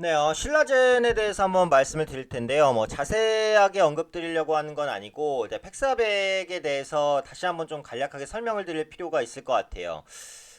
네, 어, 신라젠에 대해서 한번 말씀을 드릴 텐데요. 뭐 자세하게 언급드리려고 하는 건 아니고 이제 팩사백에 대해서 다시 한번 좀 간략하게 설명을 드릴 필요가 있을 것 같아요.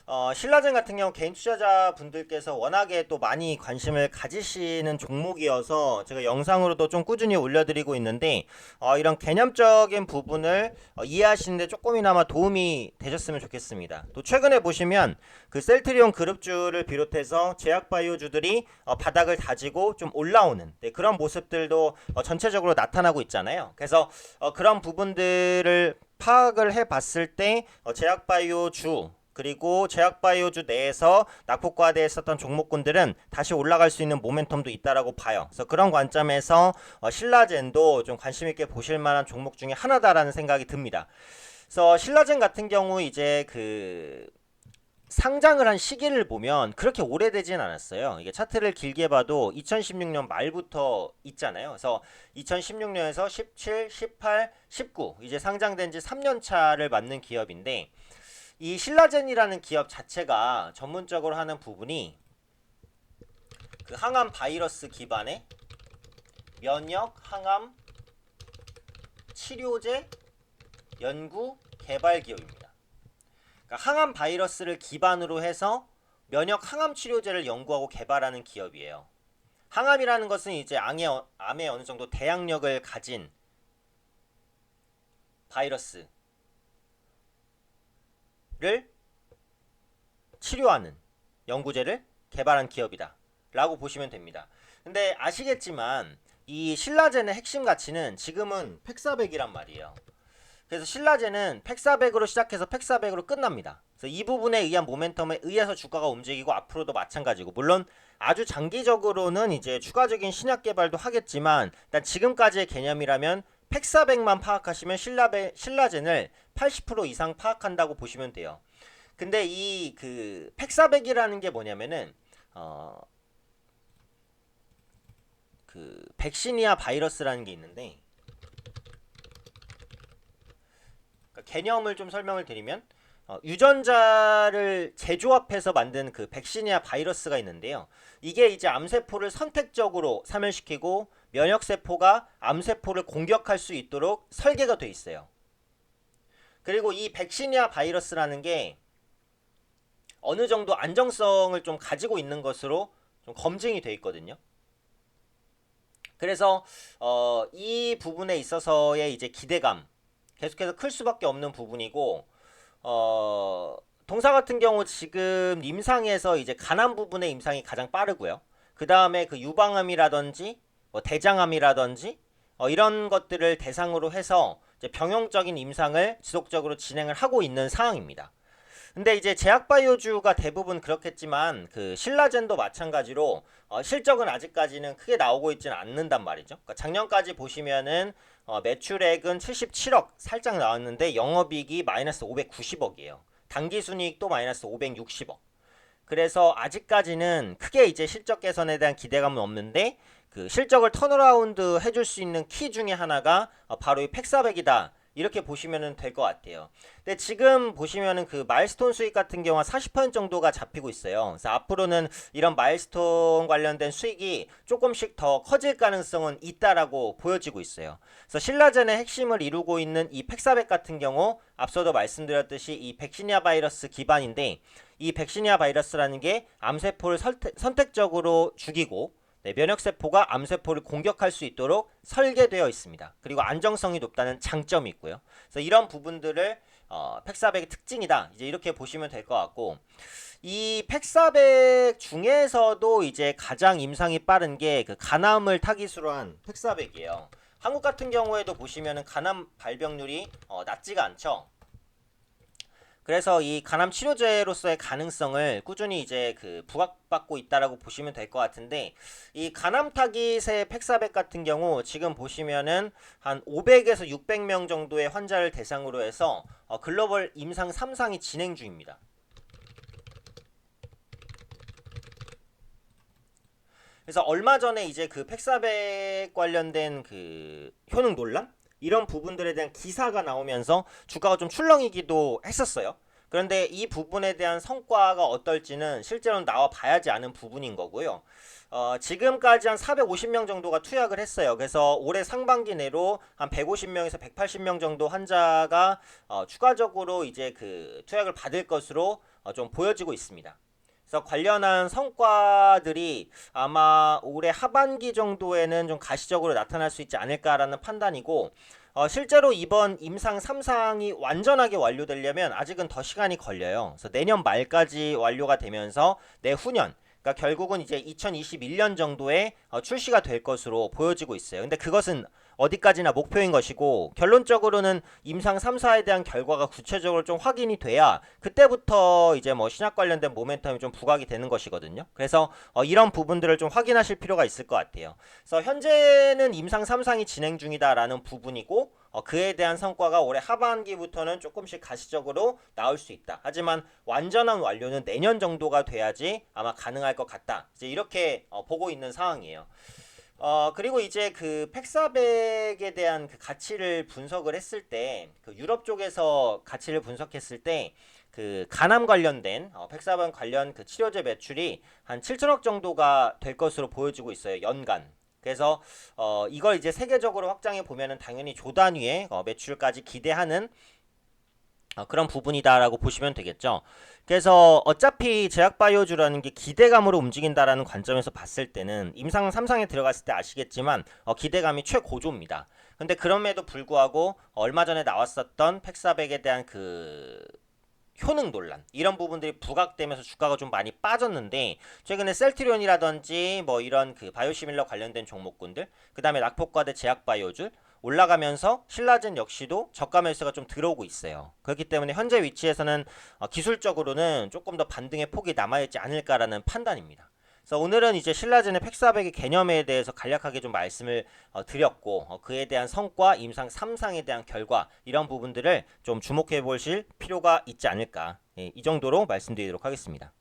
어, 신라젠 같은 경우 개인 투자자 분들께서 워낙에 또 많이 관심을 가지시는 종목이어서 제가 영상으로도 좀 꾸준히 올려드리고 있는데 어, 이런 개념적인 부분을 어, 이해하시는데 조금이나마 도움이 되셨으면 좋겠습니다. 또 최근에 보시면 그 셀트리온 그룹주를 비롯해서 제약바이오주들이 어, 바닥을 다지고 좀 올라오는 네, 그런 모습들도 어, 전체적으로 나타나고 있잖아요. 그래서 어, 그런 부분들을 파악을 해봤을 때 어, 제약바이오주 그리고 제약바이오주 내에서 낙폭과대에 있었던 종목군들은 다시 올라갈 수 있는 모멘텀도 있다라고 봐요. 그래서 그런 관점에서 어, 신라젠도 좀 관심 있게 보실 만한 종목 중에 하나다라는 생각이 듭니다. 그래서 신라젠 같은 경우 이제 그 상장을 한 시기를 보면 그렇게 오래되진 않았어요. 이게 차트를 길게 봐도 2016년 말부터 있잖아요. 그래서 2016년에서 17, 18, 19 이제 상장된 지 3년 차를 맞는 기업인데 이 신라젠이라는 기업 자체가 전문적으로 하는 부분이 그 항암 바이러스 기반의 면역 항암 치료제 연구 개발 기업입니다. 그러니까 항암 바이러스를 기반으로 해서 면역 항암 치료제를 연구하고 개발하는 기업이에요. 항암이라는 것은 이제 암에, 어- 암에 어느 정도 대항력을 가진 바이러스 를 치료하는 연구제를 개발한 기업이다. 라고 보시면 됩니다. 근데 아시겠지만 이 신라젠의 핵심 가치는 지금은 팩사백이란 말이에요. 그래서 신라젠은 팩사백으로 시작해서 팩사백으로 끝납니다. 그래서 이 부분에 의한 모멘텀에 의해서 주가가 움직이고 앞으로도 마찬가지고 물론 아주 장기적으로는 이제 추가적인 신약 개발도 하겠지만 일단 지금까지의 개념이라면 팩사백만 파악하시면 신라베, 신라젠을 80% 이상 파악한다고 보시면 돼요. 근데 이 그 팩사백이라는 게 뭐냐면은 어 그 백시니아 바이러스라는 게 있는데 그러니까 개념을 좀 설명을 드리면 어, 유전자를 재조합해서 만든 그 백시니아 바이러스가 있는데요. 이게 이제 암세포를 선택적으로 사멸시키고 면역세포가 암세포를 공격할 수 있도록 설계가 돼 있어요. 그리고 이 백시니아 바이러스라는 게 어느 정도 안정성을 좀 가지고 있는 것으로 좀 검증이 돼 있거든요. 그래서 어, 이 부분에 있어서의 이제 기대감 계속해서 클 수밖에 없는 부분이고 어, 동사 같은 경우 지금 임상에서 이제 간암 부분의 임상이 가장 빠르고요. 그 다음에 그 유방암이라든지 뭐 대장암이라든지 어, 이런 것들을 대상으로 해서 이제 병용적인 임상을 지속적으로 진행을 하고 있는 상황입니다. 근데 이제 제약바이오주가 대부분 그렇겠지만 그 신라젠도 마찬가지로 어, 실적은 아직까지는 크게 나오고 있지는 않는단 말이죠. 그러니까 작년까지 보시면은 어, 매출액은 77억 살짝 나왔는데 영업이익이 마이너스 590억이에요. 당기순이익도 마이너스 560억. 그래서 아직까지는 크게 이제 실적 개선에 대한 기대감은 없는데 그 실적을 턴어라운드 해줄 수 있는 키 중에 하나가 어, 바로 이 팩사백이다. 이렇게 보시면 될 것 같아요. 근데 지금 보시면은 그 마일스톤 수익 같은 경우 한40% 정도가 잡히고 있어요. 그래서 앞으로는 이런 마일스톤 관련된 수익이 조금씩 더 커질 가능성은 있다라고 보여지고 있어요. 그래서 신라젠의 핵심을 이루고 있는 이 팩사백 같은 경우 앞서도 말씀드렸듯이 이 백시니아 바이러스 기반인데 이 백시니아 바이러스라는 게 암세포를 선택, 선택적으로 죽이고 네, 면역세포가 암세포를 공격할 수 있도록 설계되어 있습니다. 그리고 안정성이 높다는 장점이 있고요. 그래서 이런 부분들을 어, 팩사백의 특징이다. 이제 이렇게 보시면 될 것 같고 이 팩사백 중에서도 이제 가장 임상이 빠른 게 그 간암을 타깃으로 한 팩사백이에요. 한국 같은 경우에도 보시면은 간암 발병률이 어, 낮지가 않죠. 그래서 이 간암 치료제로서의 가능성을 꾸준히 이제 그 부각받고 있다라고 보시면 될 것 같은데 이 간암 타깃의 팩사백 같은 경우 지금 보시면은 한 500에서 600명 정도의 환자를 대상으로 해서 어, 글로벌 임상 3상이 진행 중입니다. 그래서 얼마 전에 이제 그 팩사백 관련된 그 효능 논란 이런 부분들에 대한 기사가 나오면서 주가가 좀 출렁이기도 했었어요. 그런데 이 부분에 대한 성과가 어떨지는 실제로 나와 봐야지 아는 부분인 거고요. 어, 지금까지 한 450명 정도가 투약을 했어요. 그래서 올해 상반기 내로 한 150명에서 180명 정도 환자가 어, 추가적으로 이제 그 투약을 받을 것으로 어, 좀 보여지고 있습니다. 그래서 관련한 성과들이 아마 올해 하반기 정도에는 좀 가시적으로 나타날 수 있지 않을까라는 판단이고 어, 실제로 이번 임상 3상이 완전하게 완료되려면 아직은 더 시간이 걸려요. 그래서 내년 말까지 완료가 되면서 내후년 그러니까 결국은 이제 2021년 정도에 어, 출시가 될 것으로 보여지고 있어요. 근데 그것은 어디까지나 목표인 것이고 결론적으로는 임상 3사에 대한 결과가 구체적으로 좀 확인이 돼야 그때부터 이제 뭐 신약 관련된 모멘텀이 좀 부각이 되는 것이거든요. 그래서 어, 이런 부분들을 좀 확인하실 필요가 있을 것 같아요. 그래서 현재는 임상 3상이 진행 중이다라는 부분이고 어, 그에 대한 성과가 올해 하반기부터는 조금씩 가시적으로 나올 수 있다. 하지만 완전한 완료는 내년 정도가 돼야지 아마 가능할 것 같다. 이제 이렇게 어, 보고 있는 상황이에요. 어 그리고 이제 그 팩사백에 대한 그 가치를 분석을 했을 때 그 유럽 쪽에서 가치를 분석했을 때 그 간암 관련된 어, 팩사백 관련 그 치료제 매출이 한 7천억 정도가 될 것으로 보여지고 있어요 연간. 그래서 어 이걸 이제 세계적으로 확장해 보면은 당연히 조 단위의 어, 매출까지 기대하는 어, 그런 부분이다라고 보시면 되겠죠. 그래서 어차피 제약바이오주라는 게 기대감으로 움직인다라는 관점에서 봤을 때는 임상 3상에 들어갔을 때 아시겠지만 어, 기대감이 최고조입니다. 근데 그럼에도 불구하고 얼마 전에 나왔었던 팩사백에 대한 그 효능 논란 이런 부분들이 부각되면서 주가가 좀 많이 빠졌는데 최근에 셀트리온이라든지 뭐 이런 그 바이오시밀러 관련된 종목군들 그다음에 낙폭과대 제약바이오줄 올라가면서 신라젠 역시도 저가 매수가 좀 들어오고 있어요. 그렇기 때문에 현재 위치에서는 어, 기술적으로는 조금 더 반등의 폭이 남아있지 않을까라는 판단입니다. 그래서 오늘은 이제 신라젠의 팩사백의 개념에 대해서 간략하게 좀 말씀을 어, 드렸고 어, 그에 대한 성과, 임상 3상에 대한 결과 이런 부분들을 좀 주목해 보실 필요가 있지 않을까 예, 이 정도로 말씀드리도록 하겠습니다.